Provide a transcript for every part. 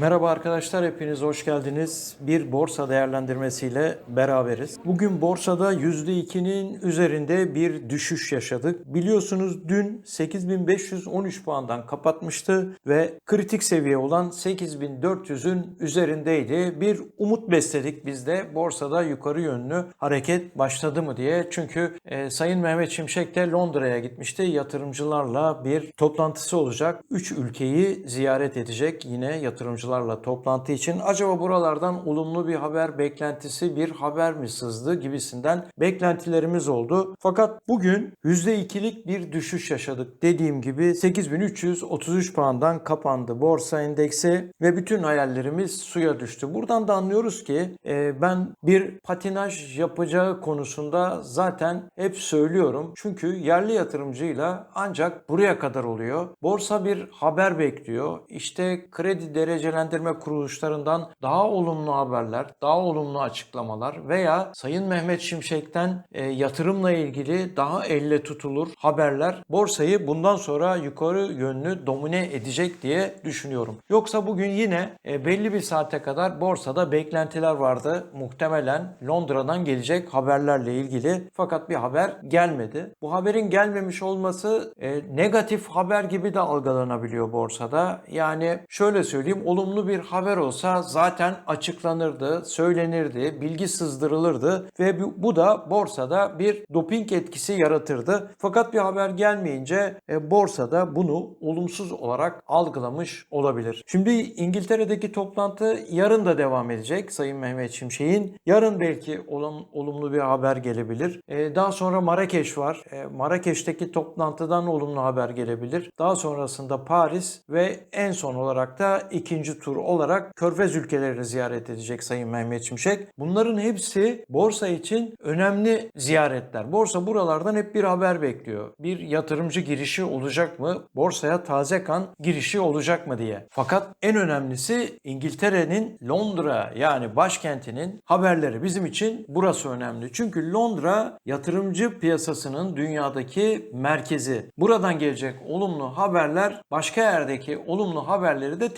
Merhaba arkadaşlar, hepiniz hoş geldiniz. Bir borsa değerlendirmesiyle beraberiz. Bugün borsada %2'nin üzerinde bir düşüş yaşadık. Biliyorsunuz dün 8513 puandan kapatmıştı ve kritik seviye olan 8400'ün üzerindeydi. Bir umut besledik biz de borsada yukarı yönlü hareket başladı mı diye. Çünkü e, Sayın Mehmet Şimşek de Londra'ya gitmişti. Yatırımcılarla bir toplantısı olacak. 3 ülkeyi ziyaret edecek yine yatırımcılarla toplantı için. Acaba buralardan olumlu bir haber beklentisi, bir haber mi sızdı gibisinden beklentilerimiz oldu. Fakat bugün %2'lik bir düşüş yaşadık. Dediğim gibi 8333 puandan kapandı borsa endeksi ve bütün hayallerimiz suya düştü. Buradan da anlıyoruz ki e, ben bir patinaj yapacağı konusunda zaten hep söylüyorum. Çünkü yerli yatırımcıyla ancak buraya kadar oluyor. Borsa bir haber bekliyor. İşte kredi derecelendirme kuruluşlarından daha olumlu haberler, daha olumlu açıklamalar veya Sayın Mehmet Şimşek'ten e, yatırımla ilgili daha elle tutulur haberler borsayı bundan sonra yukarı yönlü domine edecek diye düşünüyorum. Yoksa bugün yine e, belli bir saate kadar borsada beklentiler vardı. Muhtemelen Londra'dan gelecek haberlerle ilgili fakat bir haber gelmedi. Bu haberin gelmemiş olması e, negatif haber gibi de algılanabiliyor borsada. Yani şöyle söyleyeyim olumlu bir haber olsa zaten açıklanırdı, söylenirdi, bilgi sızdırılırdı ve bu da borsada bir doping etkisi yaratırdı. Fakat bir haber gelmeyince e, borsada bunu olumsuz olarak algılamış olabilir. Şimdi İngiltere'deki toplantı yarın da devam edecek Sayın Mehmet Şimşek'in. Yarın belki olum, olumlu bir haber gelebilir. E, daha sonra Marrakeş var. E, Marrakeş'teki toplantıdan olumlu haber gelebilir. Daha sonrasında Paris ve en son olarak da ikinci tur olarak Körfez ülkelerini ziyaret edecek Sayın Mehmet Şimşek. Bunların hepsi borsa için önemli ziyaretler. Borsa buralardan hep bir haber bekliyor. Bir yatırımcı girişi olacak mı? Borsaya taze kan girişi olacak mı diye. Fakat en önemlisi İngiltere'nin Londra yani başkentinin haberleri bizim için burası önemli. Çünkü Londra yatırımcı piyasasının dünyadaki merkezi. Buradan gelecek olumlu haberler başka yerdeki olumlu haberleri de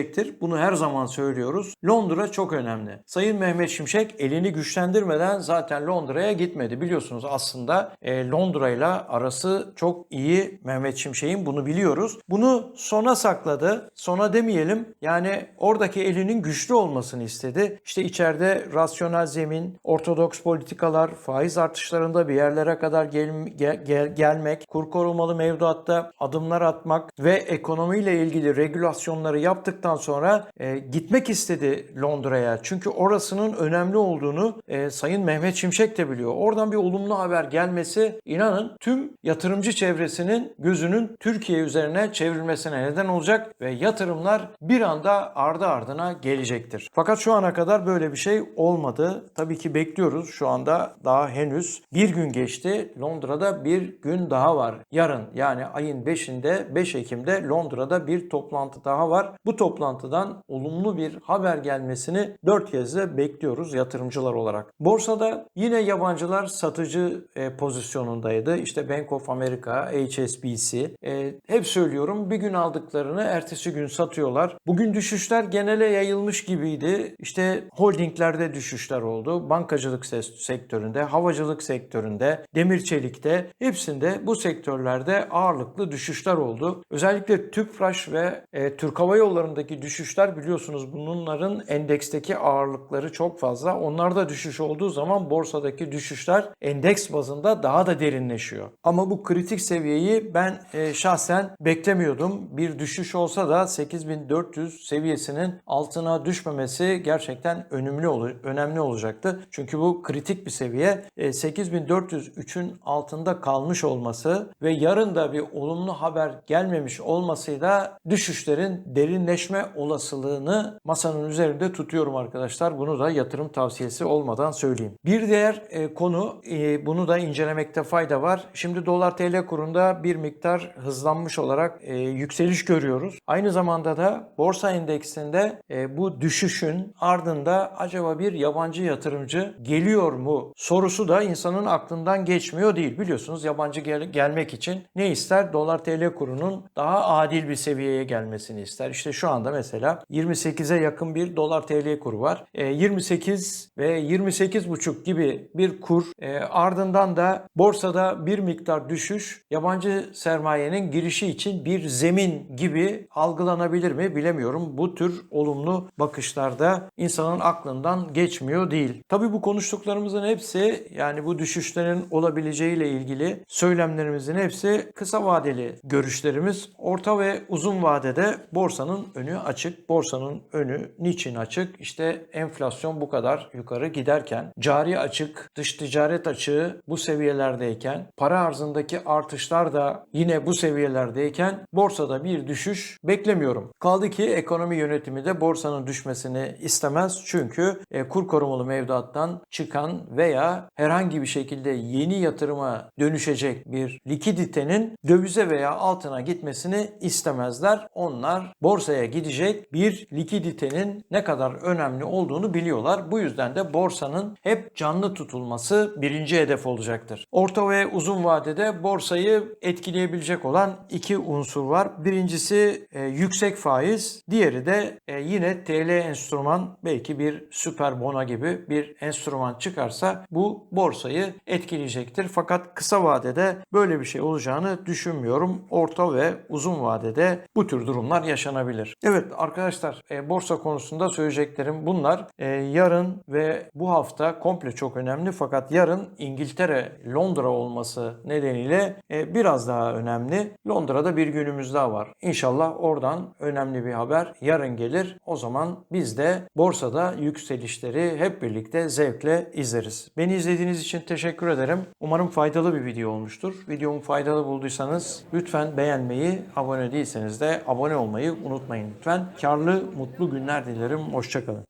tetikleyecektir. Bunu her zaman söylüyoruz. Londra çok önemli. Sayın Mehmet Şimşek elini güçlendirmeden zaten Londra'ya gitmedi. Biliyorsunuz aslında e, Londra ile arası çok iyi Mehmet Şimşek'in bunu biliyoruz. Bunu sona sakladı. Sona demeyelim. Yani oradaki elinin güçlü olmasını istedi. İşte içeride rasyonel zemin, ortodoks politikalar, faiz artışlarında bir yerlere kadar gel- gel- gelmek, kur korumalı mevduatta adımlar atmak ve ekonomiyle ilgili regülasyonları yaptıktan sonra e, gitmek istedi Londra'ya. Çünkü orasının önemli olduğunu e, Sayın Mehmet Şimşek de biliyor. Oradan bir olumlu haber gelmesi inanın tüm yatırımcı çevresinin gözünün Türkiye üzerine çevrilmesine neden olacak ve yatırımlar bir anda ardı ardına gelecektir. Fakat şu ana kadar böyle bir şey olmadı. Tabii ki bekliyoruz. Şu anda daha henüz bir gün geçti. Londra'da bir gün daha var. Yarın yani ayın 5'inde 5 Ekim'de Londra'da bir toplantı daha var. Bu toplantıdan olumlu bir haber gelmesini dört gözle bekliyoruz yatırımcılar olarak. Borsada yine yabancılar satıcı e, pozisyonundaydı. İşte Bank of America, HSBC. E, hep söylüyorum bir gün aldıklarını ertesi gün satıyorlar. Bugün düşüşler genele yayılmış gibiydi. İşte holdinglerde düşüşler oldu. Bankacılık sektöründe, havacılık sektöründe, demir çelikte hepsinde bu sektörlerde ağırlıklı düşüşler oldu. Özellikle TÜPRAŞ ve e, Türk Hava Yolları'ndaki düşüşler biliyorsunuz bunların endeksteki ağırlıkları çok fazla. Onlarda düşüş olduğu zaman borsadaki düşüşler endeks bazında daha da derinleşiyor. Ama bu kritik seviyeyi ben e, şahsen beklemiyordum. Bir düşüş olsa da 8400 seviyesinin altına düşmemesi gerçekten önemli önemli olacaktı. Çünkü bu kritik bir seviye. E, 8403'ün altında kalmış olması ve yarın da bir olumlu haber gelmemiş olmasıyla düşüşlerin derinleşme olasılığını masanın üzerinde tutuyorum arkadaşlar. Bunu da yatırım tavsiyesi olmadan söyleyeyim. Bir diğer e, konu e, bunu da incelemekte fayda var. Şimdi dolar TL kurunda bir miktar hızlanmış olarak e, yükseliş görüyoruz. Aynı zamanda da borsa endeksinde e, bu düşüşün ardında acaba bir yabancı yatırımcı geliyor mu sorusu da insanın aklından geçmiyor değil. Biliyorsunuz yabancı gel- gelmek için ne ister? Dolar TL kurunun daha adil bir seviyeye gelmesini ister. İşte şu anda anda mesela 28'e yakın bir dolar TL kuru var. E, 28 ve 28,5 gibi bir kur. E, ardından da borsada bir miktar düşüş yabancı sermayenin girişi için bir zemin gibi algılanabilir mi bilemiyorum. Bu tür olumlu bakışlarda insanın aklından geçmiyor değil. Tabii bu konuştuklarımızın hepsi yani bu düşüşlerin olabileceğiyle ilgili söylemlerimizin hepsi kısa vadeli görüşlerimiz. Orta ve uzun vadede borsanın önü açık. Borsanın önü niçin açık? İşte enflasyon bu kadar yukarı giderken, cari açık, dış ticaret açığı bu seviyelerdeyken, para arzındaki artışlar da yine bu seviyelerdeyken borsada bir düşüş beklemiyorum. Kaldı ki ekonomi yönetimi de borsanın düşmesini istemez. Çünkü e, kur korumalı mevduattan çıkan veya herhangi bir şekilde yeni yatırıma dönüşecek bir likiditenin dövize veya altına gitmesini istemezler. Onlar borsaya gidecek bir likiditenin ne kadar önemli olduğunu biliyorlar. Bu yüzden de borsanın hep canlı tutulması birinci hedef olacaktır. Orta ve uzun vadede borsayı etkileyebilecek olan iki unsur var. Birincisi e, yüksek faiz, diğeri de e, yine TL enstrüman belki bir süper bona gibi bir enstrüman çıkarsa bu borsayı etkileyecektir. Fakat kısa vadede böyle bir şey olacağını düşünmüyorum. Orta ve uzun vadede bu tür durumlar yaşanabilir. Evet arkadaşlar e, borsa konusunda söyleyeceklerim bunlar. E, yarın ve bu hafta komple çok önemli fakat yarın İngiltere Londra olması nedeniyle e, biraz daha önemli. Londra'da bir günümüz daha var. İnşallah oradan önemli bir haber yarın gelir. O zaman biz de borsada yükselişleri hep birlikte zevkle izleriz. Beni izlediğiniz için teşekkür ederim. Umarım faydalı bir video olmuştur. Videomu faydalı bulduysanız lütfen beğenmeyi, abone değilseniz de abone olmayı unutmayın lütfen. Karlı, mutlu günler dilerim. Hoşçakalın.